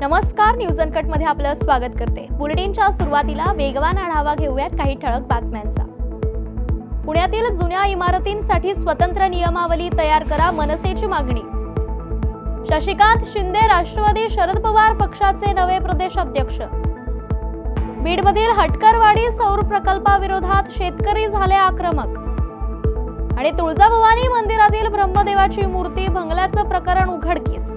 नमस्कार न्यूज अनकटमध्ये आपलं स्वागत करते. बुलेटिनच्या सुरुवातीला वेगवान आढावा घेऊयात काही ठळक बातम्यांचा. पुण्यातील जुन्या इमारतींसाठी स्वतंत्र नियमावली तयार करा मनसेची मागणी. शशिकांत शिंदे राष्ट्रवादी शरद पवार पक्षाचे नवे प्रदेश अध्यक्ष. बीडमधील हटकरवाडी सौर प्रकल्पाविरोधात शेतकरी झाले आक्रमक. आणि तुळजाभवानी मंदिरातील ब्रह्मदेवाची मूर्ती भंगल्याचं प्रकरण उघडकीस.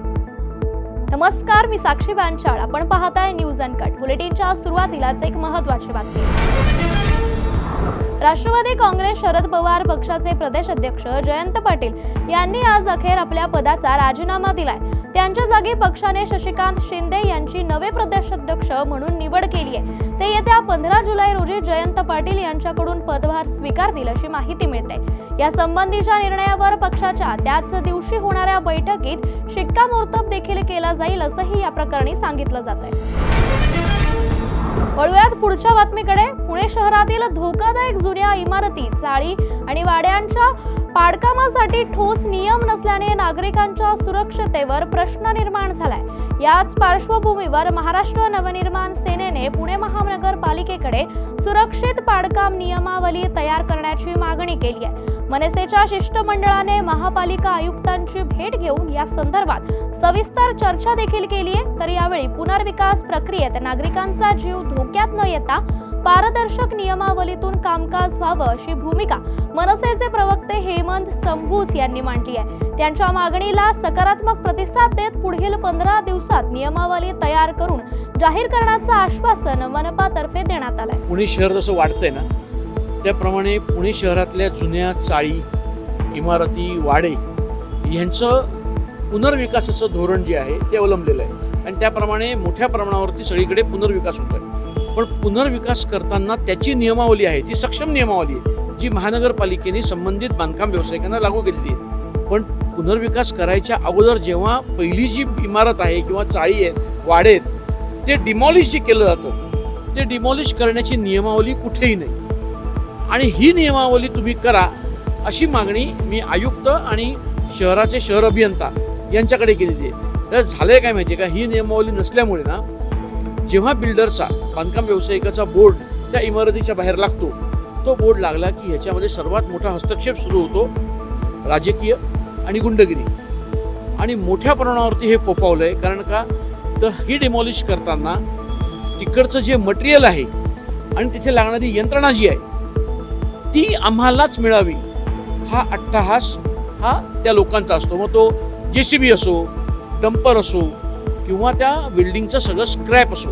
नमस्कार मी साक्षी बांचाळ आपण पाहताय न्यूज अनकट. बुलेटिनच्या सुरुवातीलाच एक महत्वाची बातमी. राष्ट्रवादी काँग्रेस शरद पवार पक्षाचे प्रदेश अध्यक्ष जयंत पाटील यांनी आज अखेर आपल्या पदाचा राजीनामा दिलाय. त्यांच्या जागी पक्षाने शशिकांत शिंदे यांची नवे प्रदेश अध्यक्ष म्हणून निवड केली आहे. ते येत्या पंधरा जुलै रोजी जयंत पाटील यांच्याकडून पदभार स्वीकारतील अशी माहिती मिळते. या संबंधीच्या निर्णयावर पक्षाच्या त्याच दिवशी होणाऱ्या बैठकीत शिक्कामोर्तब देखील केला जाईल असंही या प्रकरणी सांगितलं जात आहे वळूयात पुढच्या बातमीकडे. पुणे शहरातील धोकादायक जुन्या इमारती चाळी आणि वाड्यांच्या पाडकामासाठी ठोस नियम नसल्याने नागरिकांच्या सुरक्षतेवर प्रश्न निर्माण झालाय. याच पार्श्वभूमीवर महाराष्ट्र नवनिर्माण सेनेने पुणे महानगरपालिकेकडे सुरक्षित पाडकाम नियमावली तयार करण्याची मागणी केली आहे. मनसेच्या शिष्टमंडळाने महापालिका आयुक्तांची भेट घेऊन या संदर्भात सविस्तर चर्चा देखील केली आहे. तर यावेळी पुनर्विकास प्रक्रियेत नागरिकांचा जीव धोक्यात न येता पारदर्शक नियमावलीतून कामकाज व्हावं अशी भूमिका मनसेचे प्रवक्ते हेमंत संभूस यांनी मांडली आहे. त्यांच्या मागणीला सकारात्मक प्रतिसाद देत पुढील पंधरा दिवसात नियमावली तयार करून जाहीर करण्याचं आश्वासन मनपातर्फे देण्यात आलंय. पुणे शहर जसं वाढतंय ना त्याप्रमाणे पुणे शहरातल्या जुन्या चाळी इमारती वाडे यांचं पुनर्विकासाचं धोरण जे आहे ते अवलंबलेलं आहे. आणि त्याप्रमाणे मोठ्या प्रमाणावरती सगळीकडे पुनर्विकास होत आहे. पण पुनर्विकास करताना त्याची नियमावली आहे ती सक्षम नियमावली आहे जी महानगरपालिकेने संबंधित बांधकाम व्यावसायिकांना लागू केलेली आहे. पण पुनर्विकास करायच्या अगोदर जेव्हा पहिली जी इमारत आहे किंवा चाळी आहेत वाडे आहेत ते डिमॉलिश जे केलं जातं ते डिमॉलिश करण्याची नियमावली कुठेही नाही. आणि ही नियमावली तुम्ही करा अशी मागणी मी आयुक्त आणि शहराचे शहर अभियंता यांच्याकडे केलेली आहे. तर झालं आहे काय माहिती आहे का? ही नियमावली नसल्यामुळे ना जेव्हा बिल्डरचा बांधकाम व्यावसायिकाचा बोर्ड त्या इमारतीच्या बाहेर लागतो तो बोर्ड लागला की ह्याच्यामध्ये सर्वात मोठा हस्तक्षेप सुरू होतो राजकीय आणि गुंडगिरी. आणि मोठ्या प्रमाणावरती हे फोफावलं आहे कारण का? तर ही डिमॉलिश करताना तिकडचं जे मटेरियल आहे आणि तिथे लागणारी यंत्रणा जी आहे ती आम्हालाच मिळावी. हा अट्टहास हा त्या लोकांचा असतो. मग तो जे सी बी असो डंपर असो किंवा त्या बिल्डिंगचं सगळं स्क्रॅप असो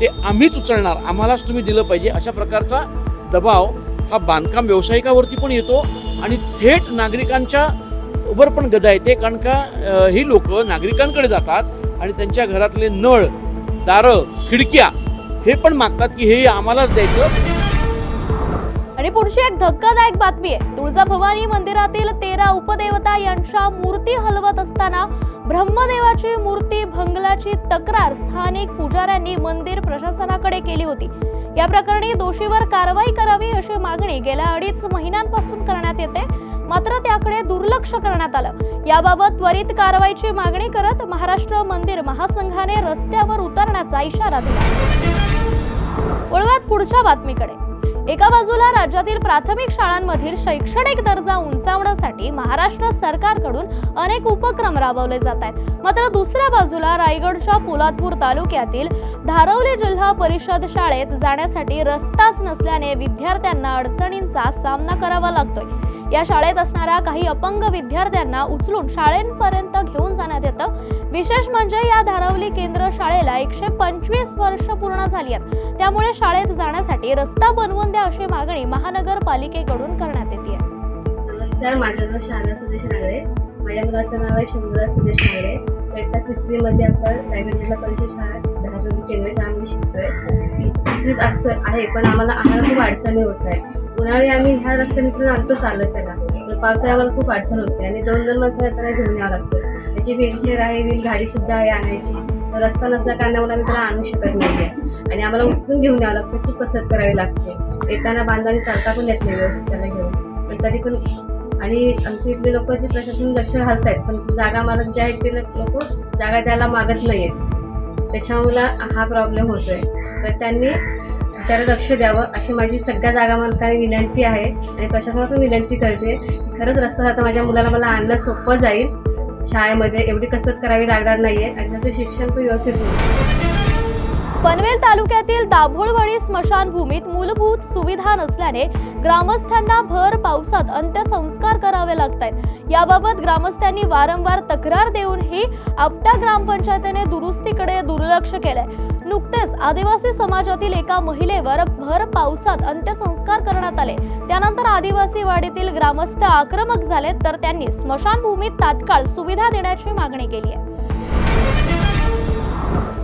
ते आम्हीच उचलणार. आम्हालाच तुम्ही दिलं पाहिजे. अशा प्रकारचा दबाव हा बांधकाम व्यावसायिकावरती पण येतो आणि थेट नागरिकांच्या उभर पण गदा येते. कारण का ही लोक नागरिकांकडे जातात आणि त्यांच्या घरातले नळ दारं खिडक्या हे पण मागतात की हे आम्हालाच द्यायचं. आणि पुढची एक धक्कादायक बातमी आहे. तुळजाभवानी मंदिरातील तेरा उपदेवता यांच्या मूर्ती हलवत असताना ब्रह्मदेवाची मूर्ती भंगलाची तक्रार स्थानिक पुजाऱ्यांनी मंदिर प्रशासनाकडे केली होती. या प्रकरणी दोषीवर कारवाई करावी अशी मागणी गेल्या अडीच महिन्यांपासून करण्यात येते. मात्र त्याकडे दुर्लक्ष करण्यात आलं. याबाबत त्वरित कारवाईची मागणी करत महाराष्ट्र मंदिर महासंघाने रस्त्यावर उतरण्याचा इशारा दिला. वळूयात पुढच्या बातमीकडे. एका बाजूला राज्यातील प्राथमिक शाळांमधील शैक्षणिक दर्जा उंचावण्यासाठी महाराष्ट्र सरकारकडून अनेक उपक्रम राबवले जात आहेत. मात्र दुसऱ्या बाजूला रायगडच्या पोलादपूर तालुक्यातील धारवली जिल्हा परिषद शाळेत जाण्यासाठी रस्ताच नसल्याने विद्यार्थ्यांना अडचणींचा सामना करावा लागतोय. या शाळेत असणाऱ्या काही अपंग विद्यार्थ्यांना उचलून शाळेपर्यंत घेऊन जाण्यात येतं. विशेष म्हणजे या धारावली केंद्र शाळेला एकशे पंचवीस वर्ष पूर्ण झाली आहेत. त्यामुळे शाळेत जाण्यासाठी रस्ता बनवून द्या अशी मागणी महानगरपालिकेकडून करण्यात येते. नमस्कार माझं नाव शारदा सुदेश नागरे. माझ्या मुलाचं नाव आहे शंभूराज सुदेश नागरे. इयत्ता तिसरीमध्ये आपण प्रायव्हेट जिल्हा परिषद शाळा दहावी केंद्रीय शाळामध्ये शिकतोय. तिसरीत असं आहे पण आम्हाला आम्हाला खूप अडचणी होत आहेत. उन्हाळी आम्ही ह्या रस्त्याने आणतो चालत त्याला. पण पावसाळ्यावर आम्हाला खूप अडचण होते. आणि दोन दोन माणसं त्याला घेऊन यावं लागतं. त्याची व्हीलचेअर आहे व्हील गाडी सुद्धा आहे आणायची. तर रस्ता नसल्या कारणामुळे आम्ही त्याला आणू शकत नाही आहे आणि आम्हाला उचलून घेऊन यावं लागतं. खूप कसरत करावी लागते. येताना बांधाने चालता पण येत नाही व्यवस्थित त्याला घेऊन. पण तरी पण आणि आमच्या इथले लोक जे प्रशासन लक्ष घालत आहेत पण जागा मालक जे आहेत ते लोक जागा द्यायला मागत नाही आहेत त्याच्यामुळं हा प्रॉब्लेम होतोय. तर त्यांनी त्याला लक्ष द्यावं अशी माझी सगळ्या जागा मालकाने विनंती आहे. आणि प्रशासनाला पण विनंती करते. खरंच रस्ता आता माझ्या मुलाला मला आणणं सोपं जाईल. शाळेमध्ये एवढी कसरत करावी लागणार नाही आहे आणि त्याचं शिक्षण पण व्यवस्थित होईल. पनवेल तालुक्यातील दाभोळवाडी स्मशानभूमीत मूलभूत सुविधा नसल्याने ग्रामस्थांना भर पावसात अंत्यसंस्कार करावे लागत आहेत याबाबत ग्रामस्थांनी वारंवार तक्रार देऊनही आपटा ग्रामपंचायतीने दुरुस्तीकडे दुर्लक्ष केलंय. नुकतेच आदिवासी समाजातील एका महिलेवर भर पावसात अंत्यसंस्कार करण्यात आले. त्यानंतर आदिवासी वाडीतील ग्रामस्थ आक्रमक झाले तर त्यांनी स्मशानभूमीत तात्काळ सुविधा देण्याची मागणी केली आहे.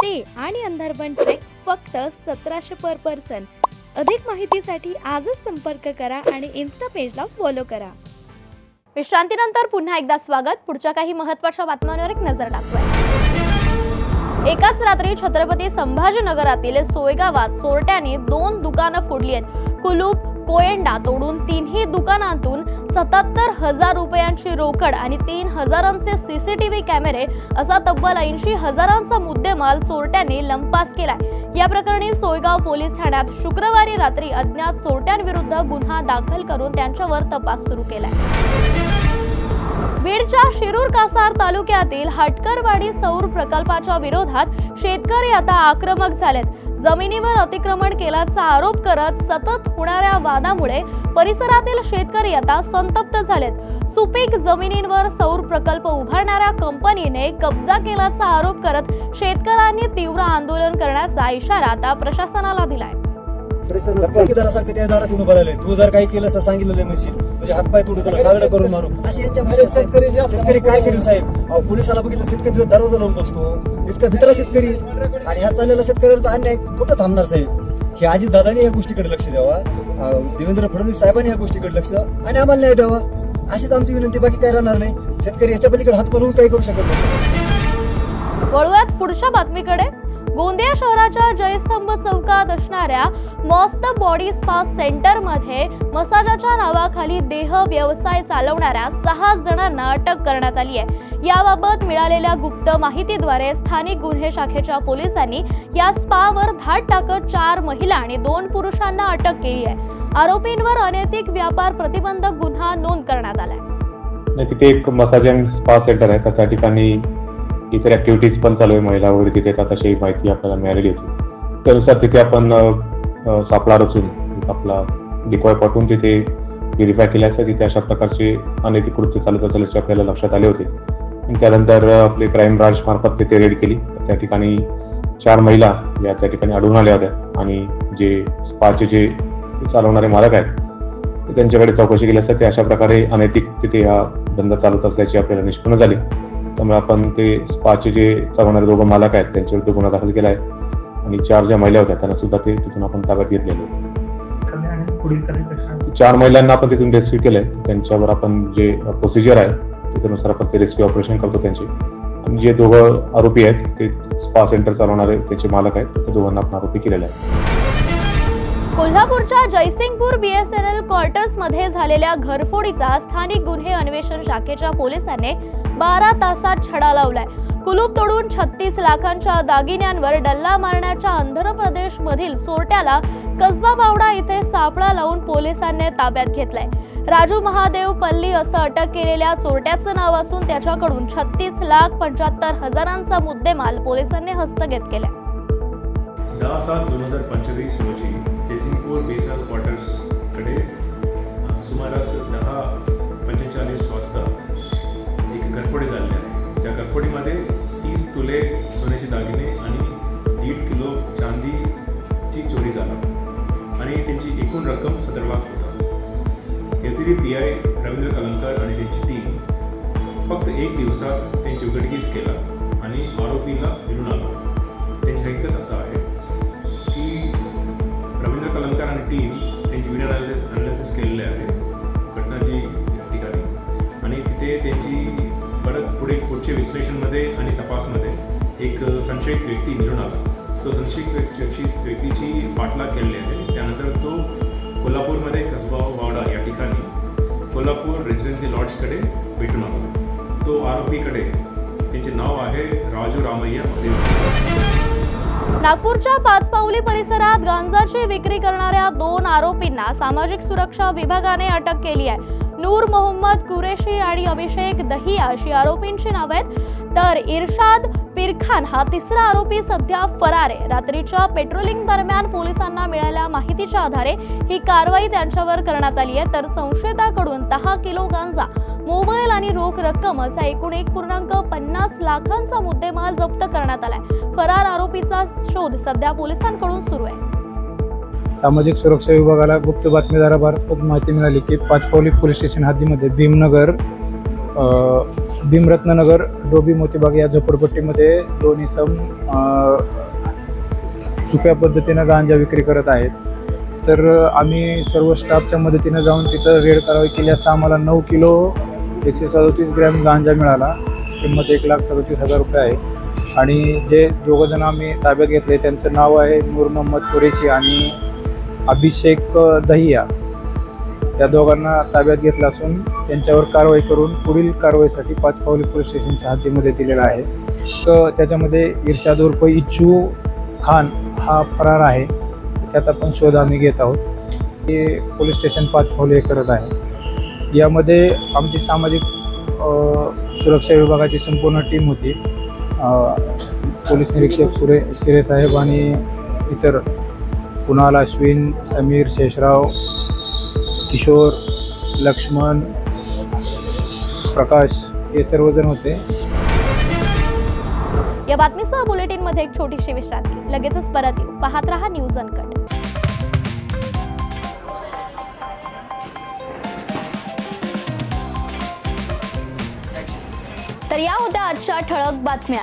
स्टे आणि अंधारबन ट्रेक फक्त सतराशे पर पर्सन. अधिक माहितीसाठी आजच संपर्क करा आणि इन्स्टा पेजला फॉलो करा. विश्रांतीनंतर पुन्हा एकदा स्वागत. पुढच्या काही महत्त्वाच्या बातम्यांवर एक नजर टाकूया. एकाच रात्री छत्रपती संभाजीनगरातील सोयगावात चोरट्याने दोन दुकानं फोडली आहेत. कुलूप कोयंडा तोडून तिन्ही दुकानातून सत्याहत्तर हजार रुपयांची रोकड आणि तीन हजारांचे सीसीटीव्ही कॅमेरे असा तब्बल ऐंशी हजारांचा मुद्देमाल चोरट्यांनी लंपास केलाय. या प्रकरणी सोयगाव पोलीस ठाण्यात शुक्रवारी रात्री अज्ञात चोरट्यांविरुद्ध गुन्हा दाखल करून त्यांच्यावर तपास सुरू केलाय. बीडच्या शिरूर कासार तालुक्यातील हटकरवाडी सौर प्रकल्पाच्या विरोधात शेतकरी आता आक्रमक झालेत. जमिनीवर अतिक्रमण केल्याचा आरोप करत सतत होणाऱ्या वादामुळे परिसरातील शेतकरी आता संतप्त झालेत. सुपीक जमिनींवर सौर प्रकल्प उभारणाऱ्या कंपनीने कब्जा केल्याचा आरोप करत शेतकऱ्यांनी तीव्र आंदोलन करण्याचा इशारा आता प्रशासनाला दिलाय. चौकीदारासारखं त्या दारात येऊन उभं तू जर काही केलं असं सांगितलेलं नसेल म्हणजे हातपाय तुडू तुला कागड करून मारू. असे यांच्या भाषेत शेतकरी शेतकरी काय करेल साहेब? अहो, पोलिसाला बघितलं शेतकरी दरवाजा लावून बसतो इतका भितरा शेतकरी. आणि ह्या चाललेला शेतकऱ्याचा अन्याय कुठं थांबणार साहेब? हे अजित दादाने या गोष्टीकडे लक्ष द्यावा. अं, देवेंद्र फडणवीस साहेबांनी या गोष्टीकडे लक्ष द्यावं. आणि आम्हाला न्याय द्यावा. अशीच आमची विनंती बाकी काय राहणार नाही. शेतकरी याच्या पलीकडे हात भरून काही करू शकत नाही. वळूयात पुढच्या बातमीकडे. गोंदिया शहराच्या जयस्तंभ चौकात असणाऱ्या मस्त बॉडी स्पा सेंटरमध्ये मसाजाच्या नावाखाली देह व्यवसाय चालवणाऱ्या सहा जणांना अटक करण्यात आली आहे. याबाबत मिळालेल्या गुप्त माहितीद्वारे स्थानिक गुन्हे शाखेच्या पोलिसांनी या स्पावर धाड टाकत चार महिला आणि दोन पुरुषांना अटक केली आहे. आरोपींवर अनैतिक व्यापार प्रतिबंधक गुन्हा नोंद करण्यात आलाय. तिथे एक मसाज अँड स्पा सेंटर आहे. त्या ठिकाणी इतर ॲक्टिव्हिटीज पण चालू आहे महिला वगैरे तिथे. येतात अशी माहिती आपल्याला मिळालेली होती त्यानुसार तिथे आपण सापळा रचून आपला डिकॉय पाठवून तिथे व्हेरीफाय केले असता. तिथे अशा प्रकारचे अनैतिक कृत्य चालत असल्याचे आपल्याला लक्षात आले होते. आणि त्यानंतर आपले क्राईम ब्रांच मार्फत तिथे रेड केली. त्या ठिकाणी चार महिला या त्या ठिकाणी आढळून आल्या होत्या. आणि जे स्पाचे जे चालवणारे मालक आहेत त्यांच्याकडे चौकशी केली असता. ते अशा प्रकारे अनैतिक तिथे हा धंदा चालत असल्याची आपल्याला निष्पन्न झाली. त्यामुळे आपण ते स्पाचे जे चालवणारे दोघं मालक आहेत त्यांच्याविरुद्ध गुन्हा दाखल केला आहे. आणि चार ज्या महिला होत्या त्यांना सुद्धा ते तिथून आपण ताब्यात घेतलेले चार महिलांना आपण तिथून रेस्क्यू केलंय. त्यांच्यावर आपण जे प्रोसिजर आहे त्याच्यानुसार आपण ते रेस्क्यू ऑपरेशन करतो त्यांचे. आणि जे दोघं आरोपी आहेत ते स्पा सेंटर चालवणारे त्याचे मालक आहेत त्या दोघांना आपण आरोपी केलेले आहे. कोल्हापूरच्या जयसिंगपूर बीएसएनएल एल क्वार्टर्समध्ये झालेल्या घरफोडीचा स्थानिक गुन्हे अन्वेषण शाखेच्या पोलिसांनी बारा तासात छडा लावलाय. कुलूप तोडून छत्तीस लाखांच्या दागिन्यांवर डल्ला मारण्याच्या आंध्र प्रदेश मधील चोरट्याला कसबा बावडा इथे सापळा लावून पोलिसांनी ताब्यात घेतलाय. राजू महादेव पल्ली असं अटक केलेल्या चोरट्याचं नाव असून त्याच्याकडून छत्तीस लाख पंच्याहत्तर हजारांचा मुद्देमाल पोलिसांनी हस्तगत केला दहा सात दोन हजार पंचवीस रोजी जयसिंगपूर बेसाल क्वार्टर्सकडे अ, सुमारास दहा पंचेचाळीस वाजता एक घरफोडी झालेली आहे. त्या घरफोडीमध्ये तीस तुले सोन्याचे दागिने आणि दीड किलो चांदीची चोरी झाला. आणि त्यांची एकूण रक्कम सतरा लाख होता. L D P I Ravindra Kalankar आणि त्यांची टीम फक्त एक दिवसात त्यांची उघडकीस केला आणि आरोपीला मिळून आला. त्यांची हकीकत असं आहे टीम त्यांची व्हिडिओ अनालिस अनालिसिस केलेले आहे. घटनाची ठिकाणी. आणि तिथे त्यांची परत पुढे पुढच्या विश्लेषणमध्ये आणि तपासमध्ये एक संशयित व्यक्ती मिळून आला. तो संशयित व्यक्तीची पाठलाग केलेली आहे. त्यानंतर तो कोल्हापूरमध्ये कसबा वावडा या ठिकाणी कोल्हापूर रेसिडेन्सी लॉड्सकडे भेटून आला. तो आरोपीकडे त्यांचे नाव आहे राजू रामय्या. देव नागपूरच्या पाचपावली परिसरात गांजाची विक्री करणाऱ्या दोन आरोपींना सामाजिक सुरक्षा विभागाने अटक केली आहे. नूर मोहम्मद कुरेशी आणि अभिषेक दहिया अशी आरोपींची नाव आहेत. तर इर्शाद पिरखान हा तिसरा आरोपी सध्या फरार आहे. रात्रीच्या पेट्रोलिंग दरम्यान पोलिसांना मिळालेल्या माहितीच्या आधारे ही कारवाई त्यांच्यावर करण्यात आली आहे. तर संशयिताकडून दहा किलो गांजा मोबाईल आणि रोख रक्कम असा एकूण एक पूर्णांक पन्नास लाखांचा मुद्देमाल जप्त करण्यात आलाय. फरार आरोपीचा शोध सध्या पोलिसांकडून सुरू आहे. सामाजिक सुरक्षा विभागाला गुप्त बातमीदारामार्फत माहिती मिळाली की पाचपावली पोलीस स्टेशन हद्दीमध्ये भीमनगर भीमरत्ननगर डोबी मोतीबाग या झोपडपट्टीमध्ये दोन इसम चुप्या पद्धतीनं गांजा विक्री करत आहेत. तर आम्ही सर्व स्टाफच्या मदतीनं जाऊन तिथं रेड कारवाई केली असता आम्हाला नऊ किलो एकशे सदोतीस ग्रॅम गांजा मिळाला. किंमत एक लाख सदोतीस हजार रुपये आहे. आणि जे दोघंजण आम्ही ताब्यात घेतले त्यांचं नाव आहे नूर मोहम्मद कुरेशी आणि अभिषेक दहिया या दोघांना ताब्यात घेतलं असून त्यांच्यावर कारवाई करून पुढील कारवाईसाठी पाचपावली पोलीस स्टेशनच्या हद्दीमध्ये दिलेला आहे तर त्याच्यामध्ये इर्शाद उर्फ इच्छू खान हा फरार आहे. त्याचा पण शोध आम्ही घेत आहोत. ते पोलीस स्टेशन पाचपावली हे करत आहे. यामध्ये आमची सामाजिक सुरक्षा विभागाची संपूर्ण टीम होती. पोलीस निरीक्षक सुरे शिरेसाहेब आणि इतर कुणाल अश्विन समीर शेषराव किशोर लक्ष्मण प्रकाश हे सर्वजण होते. या बातमीसह बुलेटिनमध्ये एक छोटीशी विश्रांती. लगेचच परत येऊ. पाहत रहा न्यूज अनकट. तर या होत्या आजच्या ठळक बातम्या.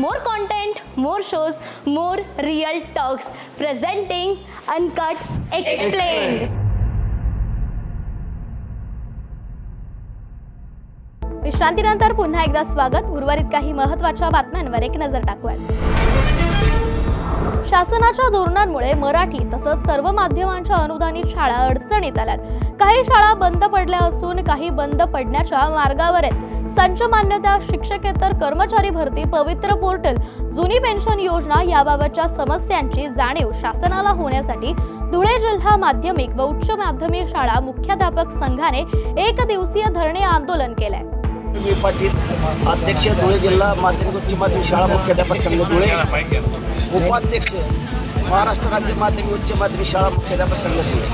More content more shows more real talks presenting uncut explain विश्रांतीनंतर पुन्हा एकदा स्वागत. उर्वरित काही महत्त्वाच्या बातम्यांवर एक नजर टाकूयात. शासनाच्या धोरणांमुळे मराठी तसंच सर्व माध्यमांच्या अनुदानित शाळा अडचणीत आल्यात. काही शाळा बंद पडल्या असून काही बंद पडण्याच्या मार्गावर आहेत. संच मान्यता शिक्षकेतर कर्मचारी भरती पवित्र पोर्टल जुनी पेन्शन योजना याबाबतच्या समस्यांची जाणीव शासनाला होण्यासाठी धुळे जिल्हा माध्यमिक व उच्च माध्यमिक शाळा मुख्याध्यापक संघाने एक दिवसीय धरणे आंदोलन केलंय. मी पाटील अध्यक्ष धुळे जिल्हा माध्यमिक उच्च माध्यमिक शाळा मुख्याध्यापक संघ धुळे. उपाध्यक्ष महाराष्ट्र राज्य माध्यमिक उच्च माध्यमिक शाळा मुख्याध्यापक संघ धुळे.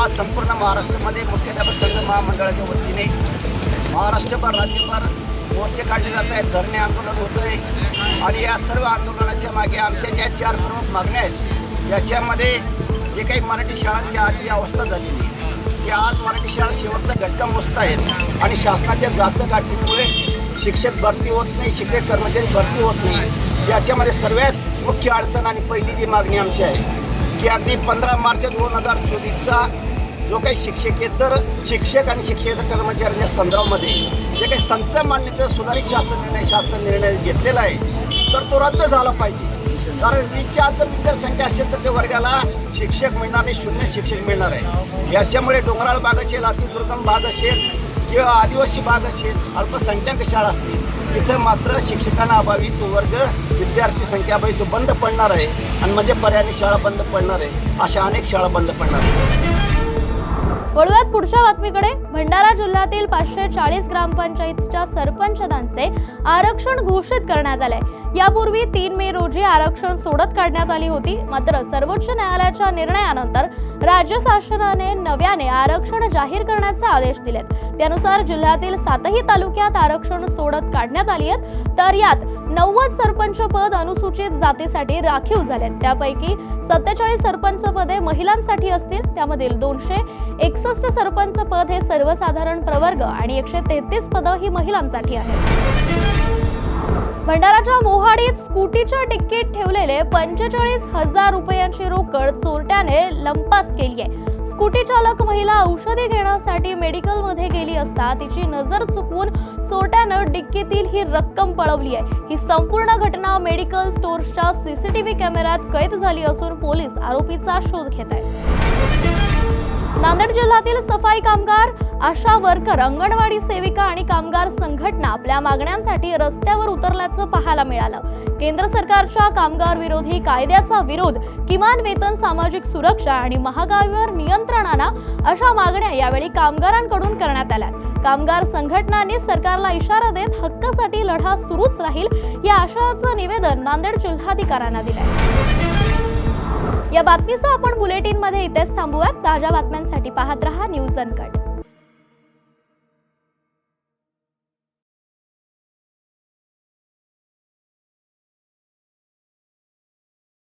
आज संपूर्ण महाराष्ट्रामध्ये मुख्याध्यापक संघ महामंडळाच्या वतीने महाराष्ट्रभर राज्यभर मोर्चे काढले जात आहेत. धरणे आंदोलन होत आहे आणि या सर्व आंदोलनाच्या मागे आमच्या ज्या चार प्रमुख मागण्या आहेत याच्यामध्ये जे काही मराठी शाळांची आधी अवस्था झालेली आहे की आज मराठी शाळा शेवटचा घटका मोजत आहेत. आणि शासनाच्या जाचं गाठीमुळे शिक्षक भरती होत नाही शिक्षक कर्मचारी भरती होत नाही. याच्यामध्ये सर्वात मुख्य अडचण आणि पहिली जी मागणी आमची आहे की अगदी पंधरा मार्च दोन हजार चोवीसचा जो काही शिक्षकेतर शिक्षक आणि शिक्षकेतर कर्मचाऱ्यांच्या संदर्भामध्ये जे काही संच मान्यता सुधारित शासन निर्णय शासन निर्णय घेतलेला आहे तर तो रद्द झाला पाहिजे. कारण वीसच्या आत जर विद्यार्थ्यसंख्या असेल तर त्या वर्गाला शिक्षक मिळणार नाही शून्य शिक्षक मिळणार आहे. याच्यामुळे डोंगराळ भाग असेल अतिदुर्गम भाग असेल किंवा आदिवासी भाग असेल अल्पसंख्याक शाळा असतील तिथं मात्र शिक्षकांना अभावी तो वर्ग विद्यार्थी संख्या अभावी तो बंद पडणार आहे. आणि म्हणजे पर्यायी शाळा बंद पडणार आहे अशा अनेक शाळा बंद पडणार आहेत. वळूयात पुढच्या बातमीकडे. भंडारा जिल्ह्यातील पाचशे चाळीस ग्रामपंचायतीच्या सरपंचदांचे आरक्षण घोषित करण्यात आले यापूर्वी तीन मे रोजी आरक्षण सोडत काढण्यात आली होती. मात्र सर्वोच्च न्यायालयाच्या निर्णयानंतर राज्य शासनाने नव्याने आरक्षण जाहीर करण्याचे आदेश दिलेत. त्यानुसार जिल्ह्यातील सातही तालुक्यात आरक्षण सोडत काढण्यात आली आहेत. तर यात नव्वद सरपंच पद अनुसूचित जातीसाठी राखीव झालेत. त्यापैकी सत्तेचाळीस सरपंच पदे महिलांसाठी असतील त्यामधील दोनशे एकसष्ट सरपंच पद हे सर्वसाधारण प्रवर्ग आणि एकशे तेहतीस पदं ही महिलांसाठी आहेत. भंडाराच्या मोहाडीत स्कूटीच्या डिक्कीत ठेवलेले पंचेचाळीस हजार रुपयांची रोकड चोरट्याने लंपास केली आहे स्कूटी चालक महिला औषधी घेण्यासाठी मेडिकलमध्ये गेली असता तिची नजर चुकवून चोरट्यानं डिक्कीतील ही रक्कम पळवली आहे. ही संपूर्ण घटना मेडिकल स्टोर्सच्या सीसीटीव्ही कॅमेऱ्यात कैद झाली असून पोलीस आरोपीचा शोध घेत आहेत. नांदेड जिल्ह्यातील सफाई कामगार आशा वर्कर अंगणवाडी सेविका आणि कामगार संघटना आपल्या मागण्यांसाठी रस्त्यावर उतरल्याचं पाहायला मिळालं. केंद्र सरकारच्या कामगार विरोधी कायद्याचा विरोध किमान वेतन सामाजिक सुरक्षा आणि महागाईवर नियंत्रणाला अशा मागण्या यावेळी कामगारांकडून करण्यात आल्या कामगार संघटनांनी सरकारला इशारा देत हक्कासाठी लढा सुरूच राहील या आशयाचं निवेदन नांदेड जिल्हाधिकाऱ्यांना दिलंय. या बातमीसह आपण बुलेटिनमध्ये इथेच थांबूयात. ताज्या बातम्यांसाठी पाहत रहा न्यूज अनकट.